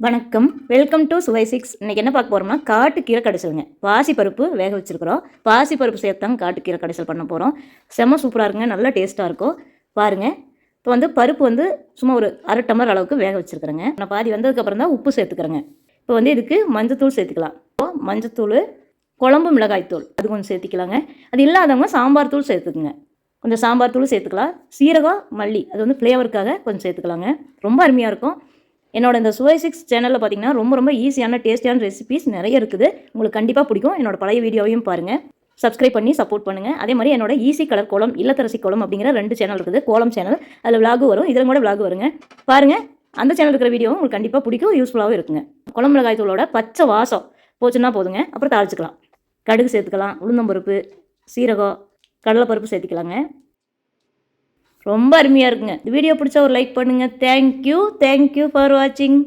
வணக்கம். Welcome to சுவை six இன்றைக்கி என்ன பார்க்க போகிறோம்னா காட்டுக்கீரை கடைசலுங்க பாசிப்பருப்பு வேக வச்சிருக்கிறோம். பாசிப்பருப்பு சேர்த்தாங்க காட்டுக்கீரை கடைசல் பண்ண போகிறோம் செம்ம சூப்பராக இருக்குங்க. நல்லா டேஸ்ட்டாக இருக்கும். பாருங்க. இப்போ வந்து பருப்பு வந்து சும்மா ஒரு அரை டம்ளர் அளவுக்கு வேக வச்சுருக்குறேங்க. நான் பாதி வந்ததுக்கப்புறம் தான் உப்பு சேர்த்துக்கிறேங்க. இப்போ வந்து இதுக்கு மஞ்சத்தூள் சேர்த்துக்கலாம். இப்போ மஞ்சத்தூள் குழம்பு மிளகாய்த்தூள் அது கொஞ்சம் சேர்த்திக்கலாங்க. அது இல்லாதவங்க சாம்பார் தூள் சேர்த்துக்குங்க. கொஞ்சம் சாம்பார் தூள் சேர்த்துக்கலாம். சீரகம் மல்லி அது வந்து ஃப்ளேவருக்காக கொஞ்சம் சேர்த்துக்கலாங்க. ரொம்ப அருமையாக இருக்கும். என்னோட இந்த சுவை சிக்ஸ் சேனலில் பார்த்தீங்கன்னா ரொம்ப ரொம்ப ஈஸியான டேஸ்டியான ரெசிபிஸ் நிறைய இருக்குது. உங்களுக்கு கண்டிப்பாக பிடிக்கும். என்னோட பழைய வீடியோவையும் பாருங்கள் சப்ஸ்கிரைப் பண்ணி சப்போர்ட் பண்ணுங்கள் அதே மாதிரி என்னோட ஈஸி கலர் கோலம் இல்லத்தரசி கோலம் அப்படிங்கிற ரெண்டு சேனல் இருக்குது. கோலம் சேனல் அதில் விலாகு வரும். இதில் கூட விலாகு வருங்க. பாருங்கள் அந்த சேனல் இருக்கிற வீடியோவும் உங்களுக்கு கண்டிப்பாக பிடிக்கும். யூஸ்ஃபுல்லாகவும் இருக்குங்க. குழம்பு மிளகாய் தூளோட பச்சை வாசம் போச்சுன்னா போதுங்க. அப்புறம் தாளிச்சுக்கலாம். கடுகு சேர்த்துக்கலாம். உளுந்தம்பருப்பு சீரகம் கடலைப்பருப்பு சேர்த்துக்கலாங்க. ரொம்ப அருமையாக இருக்குங்க. இந்த வீடியோ பிடிச்சா ஒரு லைக் பண்ணுங்கள் தேங்க்யூ தேங்க்யூ ஃபார் வாட்சிங்